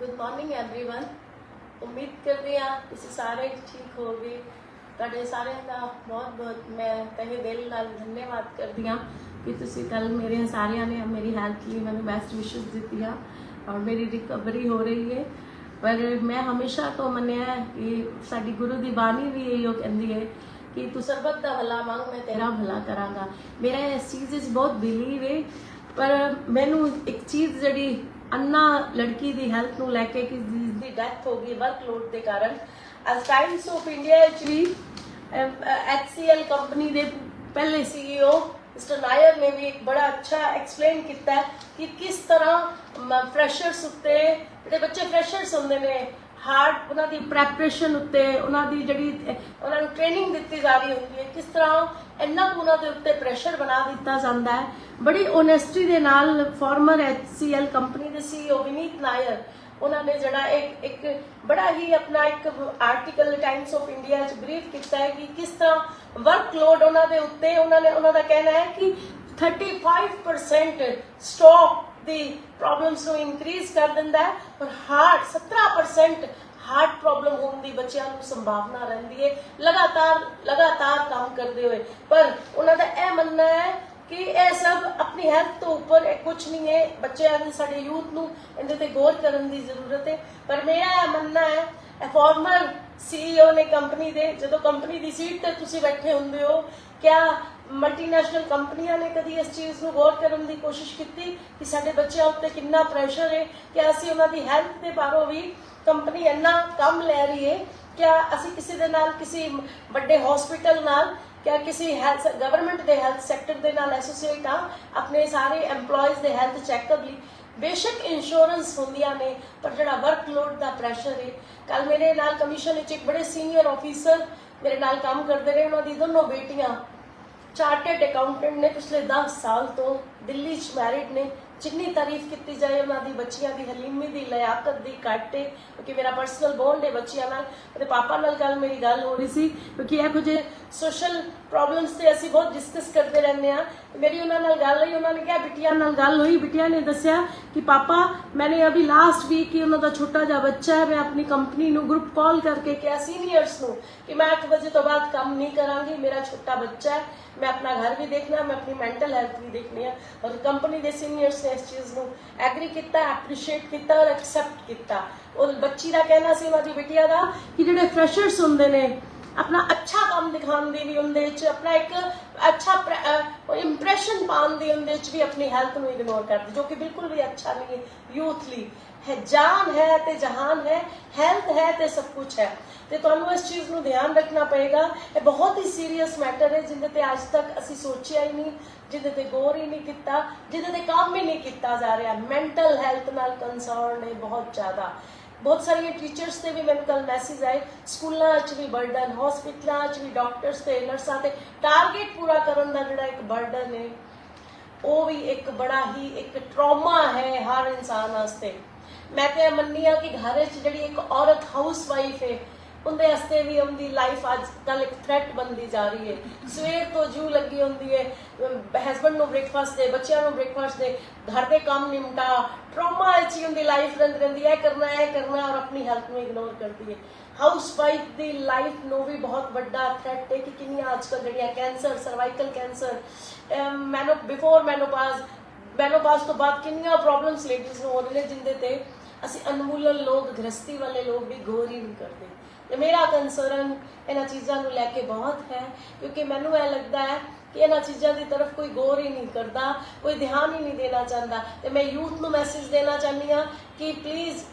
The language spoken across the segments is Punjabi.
ਗੁੱਡ ਮਾਰਨਿੰਗ एवरीवन ਉਮੀਦ ਕਰਦੀ ਹਾਂ ਤੁਸੀਂ ਸਾਰੇ ਠੀਕ ਹੋਗੇ ਤੁਹਾਡੇ ਸਾਰਿਆਂ ਦਾ ਬਹੁਤ ਬਹੁਤ ਮੈਂ ਤਹਿ ਦਿਲ ਨਾਲ ਧੰਨਵਾਦ ਕਰਦੀ ਹਾਂ ਕਿ ਤੁਸੀਂ ਕੱਲ ਮੇਰੇ ਸਾਰਿਆਂ ਨੇ ਮੇਰੀ ਹੈਲਥ ਲਈ ਮੈਨੂੰ ਬੈਸਟ ਵਿਸ਼ੇਸ ਦਿੱਤੀਆਂ ਔਰ ਮੇਰੀ ਰਿਕਵਰੀ ਹੋ ਰਹੀ ਹੈ ਪਰ ਮੈਂ ਹਮੇਸ਼ਾ ਤੋਂ ਮੰਨਿਆ ਹੈ ਕਿ ਸਾਡੀ ਗੁਰੂ ਦੀ ਬਾਣੀ ਵੀ ਇਹੋ ਕਹਿੰਦੀ ਹੈ ਕਿ ਤੂੰ ਸਰਬਤ ਦਾ ਭਲਾ ਮੰਗ ਮੈਂ ਤੇਰਾ ਭਲਾ ਕਰਾਂਗਾ ਮੇਰਾ ਇਸ ਚੀਜ਼ ਵਿੱਚ ਬਹੁਤ ਬਿਲੀਵ ਹੈ ਪਰ ਮੈਨੂੰ ਇੱਕ ਚੀਜ਼ ਜਿਹੜੀ ਅੰਨਾ ਲੜਕੀ ਦੀ ਹੈਲਥ ਨੂੰ ਲੈ ਕੇ ਕਿ ਜਿਸ ਦੀ ਡੈਥ ਹੋ ਗਈ ਵਰਕਲੋਡ ਦੇ ਕਾਰਨ ਅਸ ਟਾਈਮਸ ਆਫ ਇੰਡੀਆ ਵਿੱਚ ਵੀ ਕੰਪਨੀ ਦੇ ਪਹਿਲੇ CEO ਮਿਸਟਰ ਨਾਇਰ ਨੇ ਵੀ ਇੱਕ ਬੜਾ ਅੱਛਾ ਐਕਸਪਲੇਨ ਕੀਤਾ ਕਿ ਕਿਸ ਤਰ੍ਹਾਂ ਫਰੈਸ਼ਰਸ ਉੱਤੇ, ਜਿਹੜੇ ਬੱਚੇ ਫਰੈਸ਼ਰਸ ਹੁੰਦੇ ਨੇ ਹਾਰਡ ਉਹਨਾਂ ਦੀ ਪ੍ਰੈਪਰੇਸ਼ਨ ਉੱਤੇ, ਉਹਨਾਂ ਦੀ ਜਿਹੜੀ ਉਹਨਾਂ ਨੂੰ ਟ੍ਰੇਨਿੰਗ ਦਿੱਤੀ ਜਾ ਰਹੀ ਹੁੰਦੀ ਹੈ, ਕਿਸ ਤਰ੍ਹਾਂ ਇੰਨਾ ਕੁ ਉਹਨਾਂ ਦੇ ਉੱਤੇ ਪ੍ਰੈਸ਼ਰ ਬਣਾ ਦਿੱਤਾ ਜਾਂਦਾ ਹੈ। ਬੜੀ ਓਨੈਸਟੀ ਦੇ ਨਾਲ ਫਾਰਮਰ HCL ਕੰਪਨੀ ਦੇ CEO ਵਿਨੀਤ ਨਾਇਰ, ਉਹਨਾਂ ਨੇ ਜਿਹੜਾ ਇੱਕ ਇੱਕ ਬੜਾ ਹੀ ਆਪਣਾ ਇੱਕ ਆਰਟੀਕਲ ਟਾਈਮਸ ਆਫ ਇੰਡੀਆ 'ਚ ਬਰੀਫ ਕੀਤਾ ਹੈ ਕਿ ਕਿਸ ਤਰ੍ਹਾਂ ਵਰਕਲੋਡ ਉਹਨਾਂ ਦੇ ਉੱਤੇ, ਉਹਨਾਂ ਨੇ, ਉਹਨਾਂ ਦਾ ਕਹਿਣਾ ਹੈ ਕਿ 35% ਸਟਾਕ ਦੀ ਪ੍ਰੋਬਲਮਸ ਨੂੰ ਇਨਕਰੀਜ਼ ਕਰ ਦਿੰਦਾ ਹੈ ਪਰ ਹਾਰਟ 17% ਹਾਰਟ ਪ੍ਰੋਬਲਮ ਹੋਣ ਦੀ ਬੱਚਿਆਂ ਨੂੰ ਸੰਭਾਵਨਾ ਰਹਿੰਦੀ ਹੈ। ਲਗਾਤਾਰ ਲਗਾਤਾਰ ਕੰਮ ਕਰਦੇ ਹੋਏ। ਪਰ ਉਹਨਾਂ ਦਾ ਇਹ ਮੰਨਣਾ ਹੈ ਕਿ ਇਹ ਸਭ ਆਪਣੀ ਹੈਲਥ ਤੋਂ ਉੱਪਰ ਇਹ ਕੁਝ ਨਹੀਂ ਹੈ। ਬੱਚਿਆਂ ਦੀ, ਸਾਡੇ ਯੂਥ ਨੂੰ ਇਹਦੇ ਤੇ ਗੌਰ ਕਰਨ ਦੀ ਜ਼ਰੂਰਤ ਹੈ। ਪਰ ਮੇਰਾ ਇਹ ਮੰਨਣਾ ਹੈ, ਇਹ ਫਾਰਮਰ ਸੀਈਓ ਨੇ ਕੰਪਨੀ ਦੇ, ਜਦੋਂ ਕੰਪਨੀ ਦੀ ਸੀਟ ਤੇ ਤੁਸੀਂ ਬੈਠੇ ਹੁੰਦੇ ਹੋ, ਕਿਆ ਮਲਟੀਨੈਸ਼ਨਲ ਕੰਪਨੀਆਂ ਨੇ ਕਦੀ ਇਸ ਚੀਜ਼ ਨੂੰ ਗੌਰ ਕਰਨ ਦੀ ਕੋਸ਼ਿਸ਼ ਕੀਤੀ ਕਿ ਸਾਡੇ ਬੱਚਿਆਂ ਉੱਤੇ ਕਿੰਨਾ ਪ੍ਰੈਸ਼ਰ ਹੈ? ਕਿ ਅਸੀਂ ਉਹਨਾਂ ਦੀ ਹੈਲਥ ਦੇ ਬਾਰੇ ਵੀ ਕੰਪਨੀ ਇੰਨਾ ਕੰਮ ਲੈ ਰਹੀ ਹੈ? ਕਿਆ ਅਸੀਂ ਕਿਸੇ ਦੇ ਨਾਲ, ਕਿਸੇ ਵੱਡੇ ਹਸਪੀਟਲ ਨਾਲ, ਕਿਆ ਕਿਸੇ ਹੈਲਥ ਗਵਰਨਮੈਂਟ ਦੇ ਹੈਲਥ ਸੈਕਟਰ ਦੇ ਨਾਲ ਐਸੋਸੀਏਟ ਆ ਆਪਣੇ ਸਾਰੇ EMPLOYEES ਦੇ ਹੈਲਥ ਚੈੱਕਅਪ ਲਈ। ਬੇਸ਼ੱਕ ਇੰਸ਼ੋਰੈਂਸ ਹੁੰਦੀਆਂ ਨੇ, ਪਰ ਜਿਹੜਾ ਵਰਕਲੋਡ ਦਾ ਪ੍ਰੈਸ਼ਰ ਹੈ ਕੱਲ ਮੇਰੇ ਨਾਲ ਕਮਿਸ਼ਨ ਵਿੱਚ ਇੱਕ ਬੜੇ ਸੀਨੀਅਰ ਆਫੀਸਰ ਮੇਰੇ ਨਾਲ ਕੰਮ ਕਰਦੇ ਰਹੇ, ਉਹਨਾਂ ਦੀ ਦੋਨੋਂ ਬੇਟੀਆਂ ਚਾਰਟਰਡ ਅਕਾਊਂਟੈਂਟ ਨੇ ਪਿਛਲੇ 10 ਸਾਲ ਤੋਂ ਦਿੱਲੀ 'ਚ ਮੈਰਿਡ ਨੇ ਜਿੰਨੀ ਤਾਰੀਫ ਕੀਤੀ ਜਾਏ ਉਹਨਾਂ ਦੀ, ਬੱਚੀਆਂ ਦੀ ਹਲੀਮੀ ਦੀ, ਲਿਆਕਤ ਦੀ ਕਾਟੇ ਕਿਉਂਕਿ ਮੇਰਾ ਪਰਸਨਲ ਬੌਂਡ ਹੈ ਬੱਚਿਆਂ ਨਾਲ ਤੇ ਪਾਪਾ ਨਾਲ ਗੱਲ ਮੇਰੀ ਗੱਲ ਹੋ ਰਹੀ ਸੀ, ਕਿਉਂਕਿ ਇਹ ਕੁਝ ਸੋਸ਼ਲ ਪ੍ਰੋਬਲਮਸ ਤੇ ਅਸੀਂ ਬਹੁਤ ਡਿਸਕਸ ਕਰਦੇ ਰਹਿੰਦੇ ਆ ਮੇਰੀ ਉਹਨਾਂ ਨਾਲ ਗੱਲ ਹੋਈ, ਉਹਨਾਂ ਨੇ ਕਿਹਾ ਬਿਟੀਆਂ ਨਾਲ ਗੱਲ ਹੋਈ, ਬਿਟੀਆਂ ਨੇ ਦੱਸਿਆ ਕਿ ਪਾਪਾ, ਮੈਨੇ ਅਭੀ ਲਾਸਟ ਵੀਕ ਹੀ ਉਹਨਾਂ ਦਾ ਛੋਟਾ ਜਿਹਾ ਬੱਚਾ ਹੈ, ਮੈਂ ਆਪਣੀ ਕੰਪਨੀ ਨੂੰ ਗਰੁੱਪ ਕਾਲ ਕਰਕੇ ਕਿਹਾ ਸੀਨੀਅਰਸ ਨੂੰ ਕਿ ਮੈਂ 8 ਵਜੇ ਤੋਂ ਬਾਅਦ ਕੰਮ ਨਹੀਂ ਕਰਾਂਗੀ, ਮੇਰਾ ਛੋਟਾ ਬੱਚਾ ਹੈ, ਮੈਂ ਆਪਣਾ ਘਰ ਵੀ ਦੇਖਣਾ, ਮੈਂ ਆਪਣੀ ਮੈਂਟਲ ਹੈਲਥ ਵੀ ਦੇਖਣੀ ਹੈ ਔਰ ਕੰਪਨੀ ਦੇ ਸੀਨੀਅਰਸ ਨੇ ਇਸ ਚੀਜ਼ ਨੂੰ ਐਗਰੀ ਕੀਤਾ ਐਪਰੀਸ਼ੀਏਟ ਕੀਤਾ ਔਰ ਐਕਸੈਪਟ ਕੀਤਾ। ਉਹ ਬੱਚੀ ਦਾ ਕਹਿਣਾ ਸੀ ਉਹਨਾਂ ਦੀ ਬਿਟੀਆ ਦਾ, ਕਿ ਜਿਹੜੇ ਫਰੈਸ਼ਰਸ ਹੁੰਦੇ ਨੇ ਆਪਣਾ ਅੱਛਾ ਕੰਮ ਦਿਖਾਉਣ ਦੀ ਵੀ ਉਹਦੇ ਵਿੱਚ, ਆਪਣਾ ਇੱਕ ਅੱਛਾ ਇੰਪ੍ਰੈਸ਼ਨ ਪਾਉਣ ਦੀ ਉਹਦੇ ਵਿੱਚ ਵੀ ਆਪਣੀ ਹੈਲਥ ਨੂੰ ਇਗਨੋਰ ਕਰਦੀ, ਜੋ ਕਿ ਬਿਲਕੁਲ ਵੀ ਅੱਛਾ ਨਹੀਂ ਹੈ ਯੂਥ ਲਈ ਹੈ, ਜਾਨ ਹੈ ਤੇ ਜਹਾਨ ਹੈ ਹੈਲਥ ਹੈ ਤੇ ਸਭ ਕੁਝ ਹੈ। ਤੇ ਤੁਹਾਨੂੰ ਇਸ ਚੀਜ਼ ਨੂੰ ਧਿਆਨ ਰੱਖਣਾ ਪਏਗਾ, ਇਹ ਬਹੁਤ ਹੀ ਸੀਰੀਅਸ ਮੈਟਰ ਹੈ, ਜਿੰਦੇ ਤੇ ਅੱਜ ਤੱਕ ਅਸੀਂ ਸੋਚਿਆ ਹੀ ਨਹੀਂ ਜਿਹਦੇ ਤੇ ਗੌਰ ਹੀ ਨਹੀਂ ਕੀਤਾ ਜਿਹਦੇ ਤੇ ਕੰਮ ਹੀ ਨਹੀਂ ਕੀਤਾ ਜਾ ਰਿਹਾ। ਮੈਂਟਲ ਹੈਲਥ ਨਾਲ ਕੰਸਰਨ ਹੈ ਬਹੁਤ ਜ਼ਿਆਦਾ। ਬਹੁਤ ਸਾਰੀਆਂ ਟੀਚਰਸ ਤੇ ਵੀ ਮੈਨੂੰ ਕੱਲ ਮੈਸੇਜ ਆਏ, ਸਕੂਲਾਂ 'ਚ ਵੀ ਬਰਡਨ ਹਸਪੀਟਲਾਂ 'ਚ ਵੀ ਡਾਕਟਰਸ ਤੇ ਨਰਸਾਂ ਤੇ ਟਾਰਗੇਟ ਪੂਰਾ ਕਰਨ ਦਾ ਜਿਹੜਾ ਇੱਕ ਬਰਡਨ ਹੈ ਉਹ ਵੀ ਇੱਕ ਬੜਾ ਹੀ ਇੱਕ ਟਰਾਮਾ ਹੈ ਹਰ ਇਨਸਾਨ ਵਾਸਤੇ। ਮੈਂ ਤੇ ਇਹ ਮੰਨਦੀ ਹਾਂ ਕਿ ਘਰ ਵਿੱਚ ਜਿਹੜੀ ਇੱਕ ਔਰਤ ਹਾਊਸ ਵਾਈਫ ਹੈ ਉਹਦੇ ਵਾਸਤੇ ਵੀ ਉਹਦੀ ਲਾਈਫ ਅੱਜ ਕੱਲ ਇੱਕ ਥ੍ਰੈਟ ਬਣਦੀ ਜਾ ਰਹੀ ਹੈ। ਸਵੇਰ ਤੋਂ ਜੂ ਲੱਗੀ ਹੁੰਦੀ ਹੈ ਹਸਬੰਡ ਨੂੰ ਬ੍ਰੇਕਫਾਸਟ ਦੇ, ਬੱਚਿਆਂ ਨੂੰ ਬ੍ਰੇਕਫਾਸਟ ਦੇ, ਘਰ ਦੇ ਕੰਮ ਨਿਮਟਾ ਟਰਾਮਾ ਵਿੱਚ ਹੀ ਲਾਈਫ ਰਹਿੰਦੀ ਰਹਿੰਦੀ ਹੈ ਕਰਨਾ ਹੈ ਕਰਨਾ ਔਰ ਆਪਣੀ ਹੈਲਥ ਨੂੰ ਇਗਨੋਰ ਕਰਦੀ ਹੈ। ਹਾਊਸ ਵਾਈਫ ਦੀ ਲਾਈਫ ਨੂੰ ਵੀ ਬਹੁਤ ਵੱਡਾ ਥ੍ਰੈਟ ਹੈ ਕਿ ਕਿੰਨੀਆਂ ਅੱਜ ਕੱਲ ਜਿਹੜੀਆਂ cancer cervical cancer meno before menopause menopause ਤੋਂ ਬਾਅਦ ਕਿੰਨੀਆਂ ਪ੍ਰੋਬਲਮਸ ਲੇਡੀਜ਼ ਨੂੰ ਹੋ ਰਹੀਆਂ ਜਿੰਦੇ ਤੇ ਅਸੀਂ ਅਨਮੁੱਲਨ ਲੋਕ, ਗ੍ਰਸਤੀ ਵਾਲੇ ਲੋਕ ਵੀ ਗੌਰ ਹੀ ਨਹੀਂ ਕਰਦੇ। ਮੇਰਾ ਕੰਸਰਨ ਇਹਨਾਂ ਚੀਜ਼ਾਂ ਨੂੰ ਲੈ ਕੇ ਬਹੁਤ ਹੈ, ਕਿਉਂਕਿ ਮੈਨੂੰ ਇਹ ਲੱਗਦਾ ਹੈ ਕਿ ਇਹਨਾਂ ਚੀਜ਼ਾਂ ਦੀ ਤਰਫ ਕੋਈ ਗੌਰ ਹੀ ਨਹੀਂ ਕਰਦਾ, ਕੋਈ ਧਿਆਨ ਹੀ ਨਹੀਂ ਦੇਣਾ ਚਾਹੁੰਦਾ। ਤੇ ਮੈਂ ਯੂਥ ਨੂੰ ਮੈਸੇਜ ਦੇਣਾ ਚਾਹੁੰਦੀ ਹਾਂ ਕਿ ਪਲੀਜ਼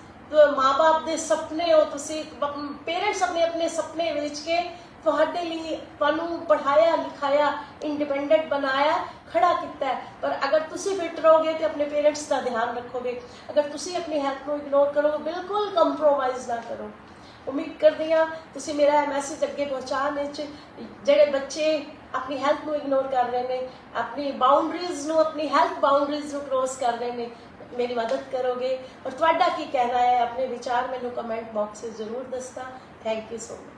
ਮਾਪੇ ਦੇ ਸੁਪਨੇ ਹੋ ਤੁਸੀਂ ਪੇਰੈਂਟਸ ਆਪਣੇ ਆਪਣੇ ਸੁਪਨੇ ਵੇਚ ਕੇ ਤੁਹਾਡੇ ਲਈ ਤੁਹਾਨੂੰ ਪੜਾਇਆ ਲਿਖਾਇਆ ਇੰਡੀਪੈਂਡੈਂਟ ਬਣਾਇਆ ਖੜਾ ਕੀਤਾ ਹੈ ਪਰ ਅਗਰ ਤੁਸੀਂ ਫਿਟ ਰਹੋਗੇ ਤੇ ਆਪਣੇ ਪੇਰੈਂਟਸ ਦਾ ਧਿਆਨ ਰੱਖੋਗੇ ਅਗਰ ਤੁਸੀਂ ਆਪਣੀ ਹੈਲਥ ਨੂੰ ਇਗਨੋਰ ਕਰੋਗੇ ਬਿਲਕੁਲ ਕੰਪਰੋਮਾਈਜ਼ ਨਾ ਕਰੋ ਉਮੀਦ ਕਰਦੀ ਹਾਂ ਤੁਸੀਂ ਮੇਰਾ ਇਹ ਮੈਸੇਜ ਅੱਗੇ ਪਹੁੰਚਾਉਣ ਵਿੱਚ ਜਿਹੜੇ ਬੱਚੇ ਆਪਣੀ ਹੈਲਥ ਨੂੰ ਇਗਨੋਰ ਕਰ ਰਹੇ ਨੇ ਆਪਣੀ ਬਾਉਂਡਰੀਜ਼ ਨੂੰ ਆਪਣੀ ਹੈਲਥ ਬਾਉਂਡਰੀਜ਼ ਨੂੰ ਕ੍ਰੋਸ ਕਰ ਰਹੇ ਨੇ ਮੇਰੀ ਮਦਦ ਕਰੋਗੇ ਔਰ ਤੁਹਾਡਾ ਕੀ ਕਹਿਣਾ ਹੈ ਆਪਣੇ ਵਿਚਾਰ ਮੈਨੂੰ ਕਮੈਂਟ ਬਾਕਸ ਵਿੱਚ ਜ਼ਰੂਰ ਦੱਸਣਾ ਥੈਂਕ ਯੂ ਸੋ ਮਚ